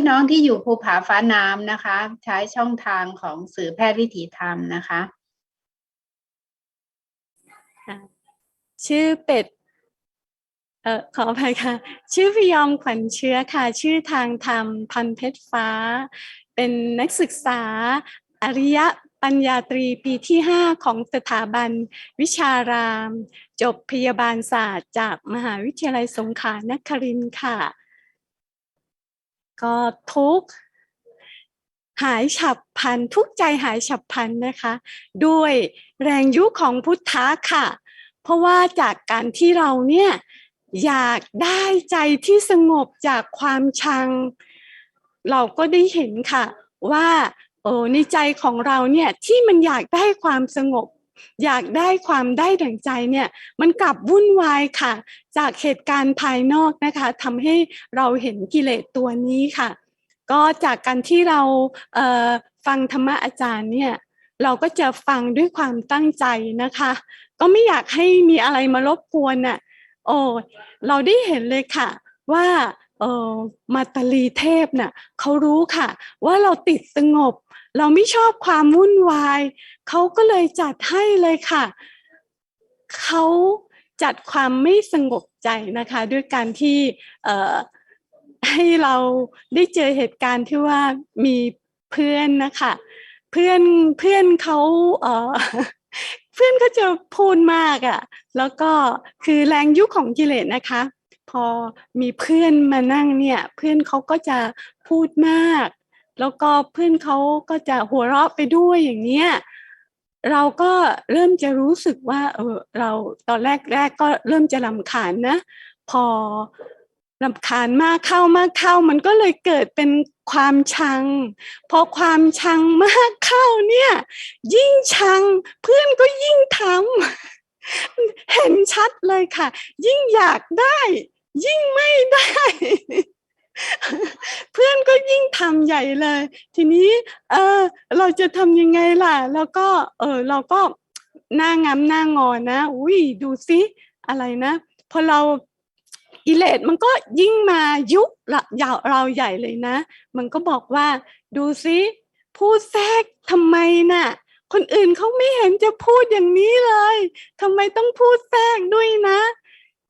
พี่น้องที่อยู่ภูผาฟ้าน้ำนะคะ ใช้ช่องทางของสื่อแพทย์วิถีธรรมนะคะ ชื่อเป็ดเอ่อขออภัยค่ะ ชื่อพยอมขวัญเชื้อค่ะ ชื่อทางธรรมพันเพชรฟ้า เป็นนักศึกษาอริยปัญญาตรีปีที่ 5 ของสถาบันวิชาราม จบพยาบาลศาสตร์จากมหาวิทยาลัยสงขลานครินทร์ค่ะ ก็ทุกหายฉับพันทุกใจหายฉับพันนะคะ ด้วยแรงยุของพุทธะค่ะ เพราะว่าจากการที่เราเนี่ยอยากได้ใจที่สงบจากความชัง เราก็ได้เห็นค่ะว่าโอ้ในใจของเราเนี่ยที่มันอยากได้ความสงบ อยากได้ความได้ดั่งใจเนี่ยมันกลับวุ่นวายค่ะ จากเหตุการณ์ภายนอกนะคะทำให้เราเห็นกิเลสตัวนี้ค่ะ ก็จากการที่เราเฟังธรรมะอาจารย์เนี่ยเราก็จะฟังด้วยความตั้งใจนะคะ ก็ไม่อยากให้มีอะไรมารบกวนน่ะโอ้เราได้เห็นเลยค่ะ ว่า เออมาตาลีเทพเน่ะเขารู้ค่ะ ว่าเราติดสงบ เราไม่ชอบความวุ่นวายเขาก็เลยจัดให้เลยค่ะเขาจัดความไม่สงบใจนะคะ ด้วยการที่เอ่อให้เราได้เจอเหตุการณ์ที่ว่ามีเพื่อนนะคะเพื่อนเพื่อนเขาเออเพื่อนเขาจะพูดมากอะ่ะ แล้วก็คือแรงยุคของกิเลสนะคะ พอมีเพื่อนมานั่งเนี่ย เพื่อนเขาก็จะพูดมาก แล้วก็เพื่อนเขาก็จะหัวเราะไปด้วยอย่างเนี้ยเราก็เริ่มจะรู้สึกว่า เออเราตอนแรกแรกก็เริ่มจะลำคาญนะ พอลำคาญมากเข้ามากเข้า มันก็เลยเกิดเป็นความชัง พอความชังมากเข้าเนี่ย ยิ่งชังเพื่อนก็ยิ่งทำเห็นชัดเลยค่ะ ยิ่งอยากได้ ยิ่งไม่ได้ เพื่อนก็ยิ่งทำใหญ่เลย ทีนี้เออเราจะทำยังไงล่ะ แล้วก็เออเราก็หน้างามหน้างอนนะ อุ้ยดูซิอะไรนะพอเรากิเลสมันก็ยิ่งมายุเราเราใหญ่เลยนะ มันก็บอกว่าดูซิพูดแทรกทำไมน่ะคนอื่นเขาไม่เห็นจะพูดอย่างนี้เลยทำไมต้องพูดแทรกด้วยนะ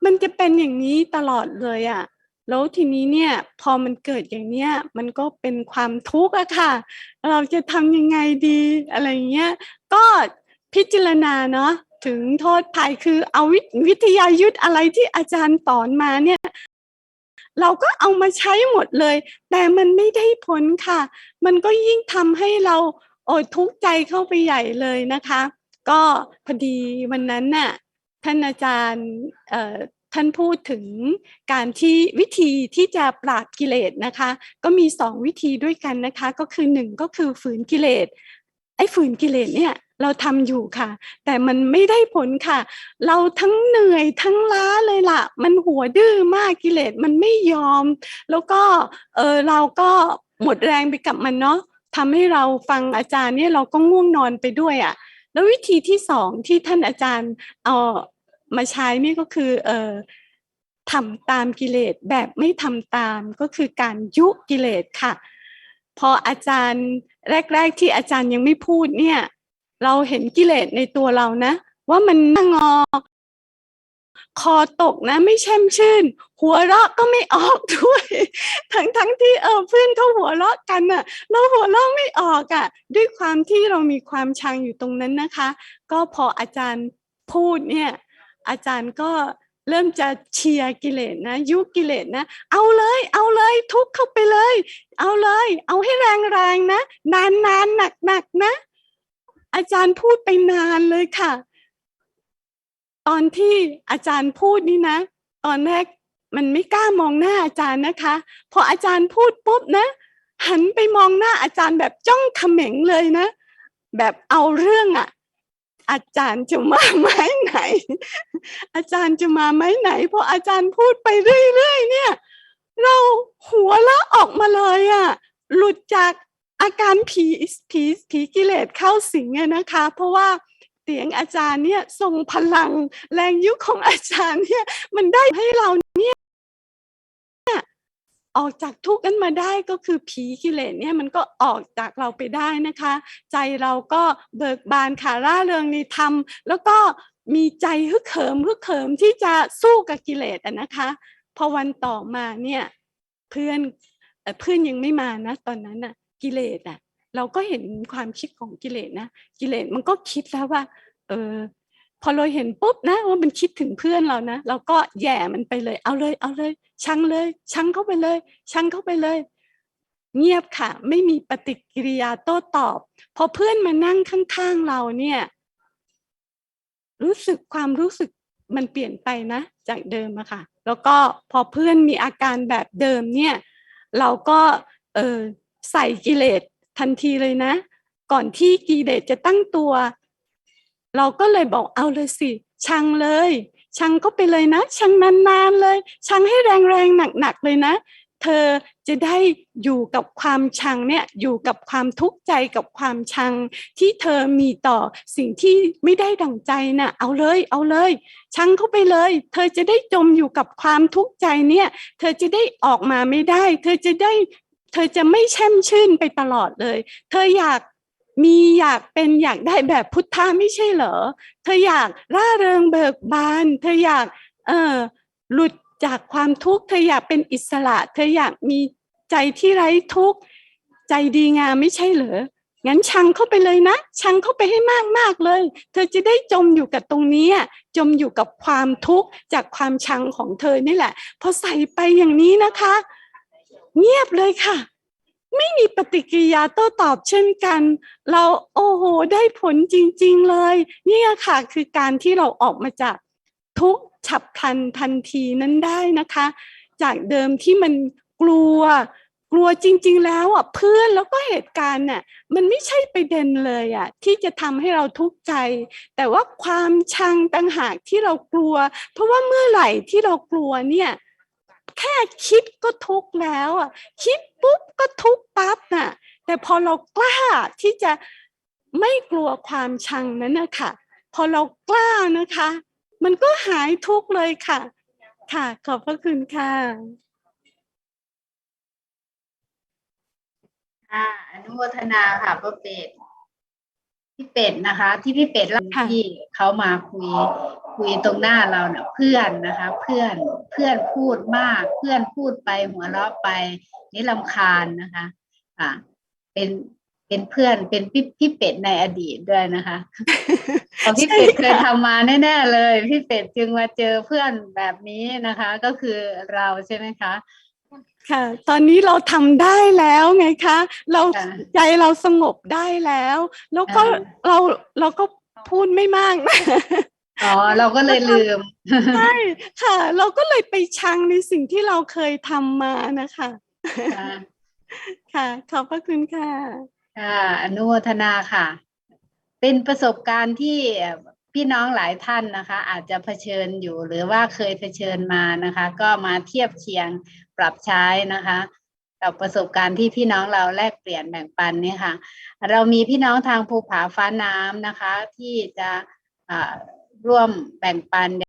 มันจะเป็นอย่างนี้ตลอดเลยอะ่ะแล้วทีนี้เนี่ยพอมันเกิดอย่างเนี้ยมันก็เป็นความทุกข์อะค่ะ เราจะทำยังไงดีอะไรเงี้ยก็พิจารณาเนาะถึงโทษภัยคือเอาวิวิทยายุทธอะไรที่อาจารย์สอนมาเนี่ยเราก็เอามาใช้หมดเลย แต่มันไม่ได้ผลค่ะ มันก็ยิ่งทำให้เราอดทุกข์ใจเข้าไปใหญ่เลยนะคะ ก็พอดีวันนั้นน่ะ ท่านอาจารย์ท่านพูดถึงการที่วิธีที่จะปราบกิเลสนะคะ ก็มีสองวิธีด้วยกันนะคะ ก็คือหนึ่งก็คือฝืนกิเลสไอ้ฝืนกิเลสเนี่ยเราทำอยู่ค่ะ แต่มันไม่ได้ผลค่ะ เราทั้งเหนื่อยทั้งล้าเลยล่ะ มันหัวดื้อมากกิเลสมันไม่ยอม แล้วก็เออเราก็หมดแรงไปกับมันเนาะทำให้เราฟังอาจารย์เนี่ยเราก็ง่วงนอนไปด้วยอะ่ะ แล้ววิธีที่สองที่ท่านอาจารย์เอา มาใช้นี่ก็คือเออทำตามกิเลสแบบไม่ทำตามก็คือการยุกิเลสค่ะ พออาจารย์แรก ๆ ที่อาจารย์ยังไม่พูดเนี่ย เราเห็นกิเลสในตัวเรานะ ว่ามันงอ คอตกนะ ไม่แช่มชื่น หัวเราะก็ไม่ออกด้วย ทั้งทั้งที่เออเพื่อนเขาหัวเราะกันน่ะเราหัวเราะไม่ออกอะด้วยความที่เรามีความชังอยู่ตรงนั้นนะคะ ก็พออาจารย์พูดเนี่ย อาจารย์ก็เริ่มจะเชียร์กิเลสนะ ยุกิเลสนะ เอาเลย เอาเลยทุกเข้าไปเลย เอาเลย เอาให้แรงๆนะ นานๆหนักๆนะ อาจารย์พูดไปนานเลยค่ะ ตอนที่อาจารย์พูดนี่นะ ตอนแรกมันไม่กล้ามองหน้าอาจารย์นะคะ พออาจารย์พูดปุ๊บนะ หันไปมองหน้าอาจารย์แบบจ้องเขม็งเลยนะ แบบเอาเรื่องอะ อาจารย์จะมาไม้ไหน อาจารย์จะมาไม้ไหนพออาจารย์พูดไปเรื่อยๆเนี่ย เราหัวละออกมาเลยอะหลุดจากอาการผีผีผีกิเลสเข้าสิงอะนะคะ เพราะว่าเสียงอาจารย์เนี่ยทรงพลังแรงยุคของอาจารย์เนี่ยมันได้ให้เราเนี่ย ออกจากทุกข์นั้นมาได้ก็คือผีกิเลสเนี่ยมันก็ออกจากเราไปได้นะคะ ใจเราก็เบิกบานขาร่าเริงในธรรม แล้วก็มีใจฮึกเหิมฮึกเหิมที่จะสู้กับกิเลสอะนะคะ พอวันต่อมาเนี่ยเพื่อนเอ่อเพื่อนยังไม่มานะ ตอนนั้นน่ะกิเลสอะเราก็เห็นความคิดของกิเลสนะกิเลสมันก็คิดแล้วว่า เออ พอเราเห็นปุ๊บนะว่ามันคิดถึงเพื่อนเรานะเราก็แย่มันไปเลย เอาเลยเอาเลยชังเลยชังเข้าไปเลย ชังเข้าไปเลย เงียบค่ะ ไม่มีปฏิกิริยาโต้ตอบ พอเพื่อนมานั่งข้างๆเราเนี่ย รู้สึกความรู้สึกมันเปลี่ยนไปนะ จากเดิมอะค่ะ แล้วก็พอเพื่อนมีอาการแบบเดิมเนี่ย เราก็เออใส่กิเลสทันทีเลยนะ ก่อนที่กิเลสจะตั้งตัว เราก็เลยบอกเอาเลยสิชังเลย ชังก็ไปเลยนะ ชังนานๆเลย ชังให้แรงๆหนักๆเลยนะ เธอจะได้อยู่กับความชังเนี่ยอยู่กับความทุกข์ใจกับความชัง ที่เธอมีต่อสิ่งที่ไม่ได้ดั่งใจน่ะเอาเลยเอาเลย ชังเข้าไปเลย เธอจะได้จมอยู่กับความทุกข์ใจเนี่ย เธอจะได้ออกมาไม่ได้ เธอจะได้เธอจะไม่แช่มชื่นไปตลอดเลย เธออยาก มีอยากเป็นอยากได้แบบพุทธะไม่ใช่เหรอ เธออยากร่าเริงเบิกบาน เธออยากเออหลุดจากความทุกข์ เธออยากเป็นอิสระ เธออยากมีใจที่ไร้ทุกข์ใจดีงามไม่ใช่เหรอ งั้นชังเข้าไปเลยนะ ชังเข้าไปให้มากมากเลย เธอจะได้จมอยู่กับตรงนี้ จมอยู่กับความทุกข์จากความชังของเธอนี่แหละ พอใส่ไปอย่างนี้นะคะ เงียบเลยค่ะ ไม่มีปฏิกิริยาโต้ตอบเช่นกัน เราโอ้โหได้ผลจริง ๆเลย เนี่ยค่ะคือการที่เราออกมาจากทุกฉับพลันทันทีนั้นได้นะคะ จากเดิมที่มันกลัวกลัวจริง ๆ แล้วอะเพื่อนแล้วก็เหตุการณ์น่ะมันไม่ใช่ประเด็นเลยอะที่จะทำให้เราทุกข์ใจ แต่ว่าความชังต่างหากที่เรากลัว เพราะว่าเมื่อไหร่ที่เรากลัวเนี่ย แค่คิดก็ทุกข์แล้วอะคิดปุ๊บก็ทุกข์ปั๊บน่ะ แต่พอเรากล้าที่จะไม่กลัวความชังนั้นนะคะพอเรากล้านะคะ มันก็หายทุกข์เลยค่ะ ค่ะ ขอบพระคุณค่ะค่ะอนุโมทนาค่ะป้าเป็ดพี่เป็ดนะคะ ที่พี่เป็ดเล่าค่ะที่เขามาคุย คุยตรงหน้าเราเนี่ยเพื่อนนะคะ เพื่อนเพื่อนพูดมาก เพื่อนพูดไปหัวเราะไปนี่ลำคาญนะคะอ่าเป็นเป็นเพื่อนเป็นพี่พี่เป็ดในอดีตด้วยนะคะเพราะพี่เป็ดเคยทำมาแน่ๆเลย พี่เป็ดจึงมาเจอเพื่อนแบบนี้นะคะ ก็คือเราใช่ไหมคะค่ะ ตอนนี้เราทำได้แล้วไงคะ เราค่ะใจเราสงบได้แล้ว แล้วก็อ่าเราเราก็พูดไม่มากนะ อ๋อเราก็เลยลืม ใช่ค่ะ เราก็เลยไปชังในสิ่งที่เราเคยทำมานะคะค่ะค่ะ ขอบพระคุณค่ะ ค่ะ อนุโมทนาค่ะ เป็นประสบการณ์ที่พี่น้องหลายท่านนะคะ อาจจะเผชิญอยู่หรือว่าเคยเผชิญมานะคะ ก็มาเทียบเคียงปรับใช้นะคะกับประสบการณ์ที่พี่น้องเราแลกเปลี่ยนแบ่งปันเนี่ยค่ะ เรามีพี่น้องทางภูผาฟ้าน้ำนะคะ ที่จะอ่า ร่วมแบ่งปัน